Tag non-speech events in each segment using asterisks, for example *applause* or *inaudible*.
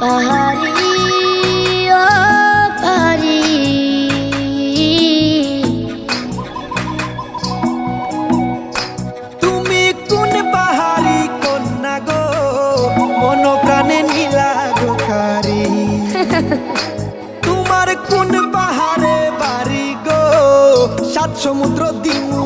পাহাড়ি ও পাহাড়ি। তুমি কোন পাহাড়ি কন্যা গো? মন প্রাণে নীলা *laughs* তোমার কোন পাহাড়ে বাড়ি গো? সাত সমুদ্র দিমু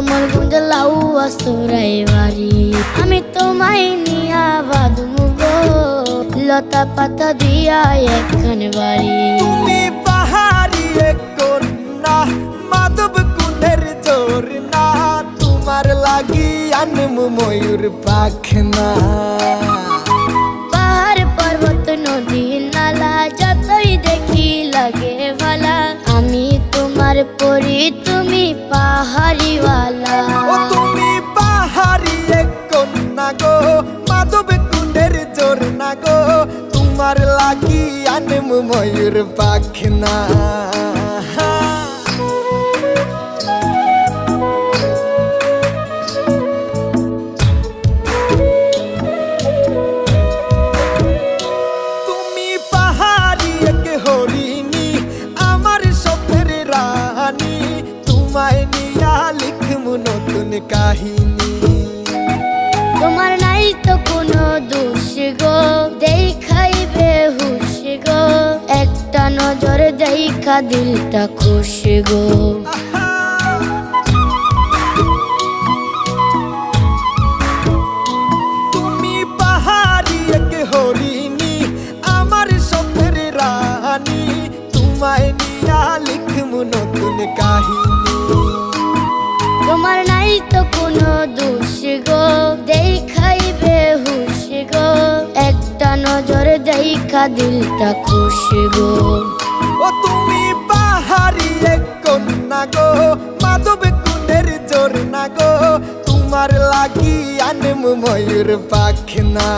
কমলগঞ্জ লাউ আসুরাই বাড়ি আমি তোমায় নিয়া বাদমু গো লতা পাতা দিয়া এখন বাড়ি। তুমি পাহাড়ি একর না মাধব কুণ্ডের জোর না তোমার লাগি আনমু ময়ূর পাখনা। তোমার পরি, তুমি পাহাড়িওয়ালা। তুমি পাহাড়ি কন্যা গো, মাধব কুণ্ডের জোর না গো, তোমার লাগি আনম ময়ূর পাখনা। কাহিনী। তোমার নাই তো কোনো দোষ গো দেখাইবে হুশ গো। একটা নজর দেখা দিলটা খুশ গো। তুমি পাহাড়ি এক হরিণী আমার স্বপ্নের রানী। তোমায় নিয়া লিখমু নতুন কাহিনী। তো কোনো দোষ গো। দেখাই বেহুশ গো। একটা নজর দেখা দিলটা খুশ গো। ও তুমি পাহাড়ি এক কন্যা গো, মাধব কুণ্ডের জোর না গো। তোমার লাগি আনম ময়ূর পাখনা।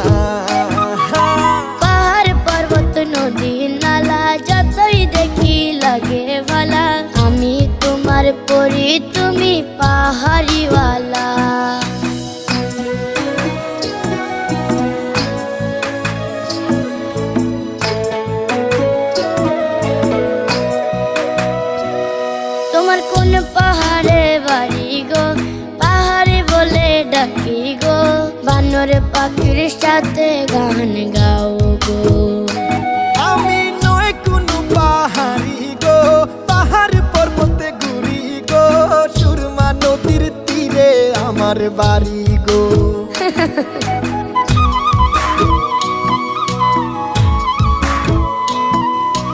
পরি তুমি পাহাড়িওয়ালা। তোমার কোন পাহাড়ে বাড়ি গো? পাহাড়ে বলে ডাকি গো। বানরে পাখির সাথে গান গাও গো। বাড়ি গো।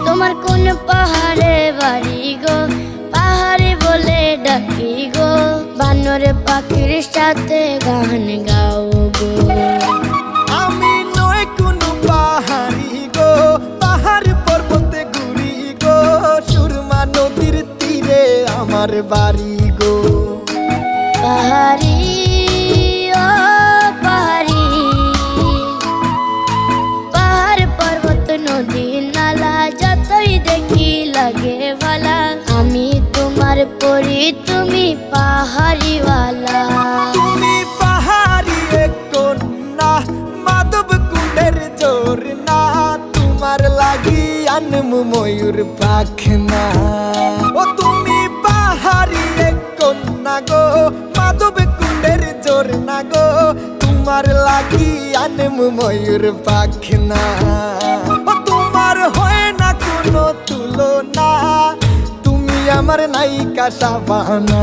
তোমার কোন পাহাড়ে বাড়ি গো? পাহাড়ে বলে ডাকি গো। বানরে পাখির সাথে গান গাও গো। আমি নয় কোনো পাহাড়ি গো পাহাড় পর্বতে ঘুরি গো। সুরমা নদীর তীরে আমার বাড়ি গো। পাহাড়ি পরি তুমি পাহাড়িওয়ালা। তুমি পাহাড়ি কন্যা, মাধব কুণ্ডের জোর না তোমার লাগি আনমু ময়ূর পাখনা। ও তুমি পাহাড়ি কন্যা গো, মাধব কুণ্ডের জোর না গো, তোমার লাগি আনমু ময়ূর পাখনা। আমার নায়িকা সাবানা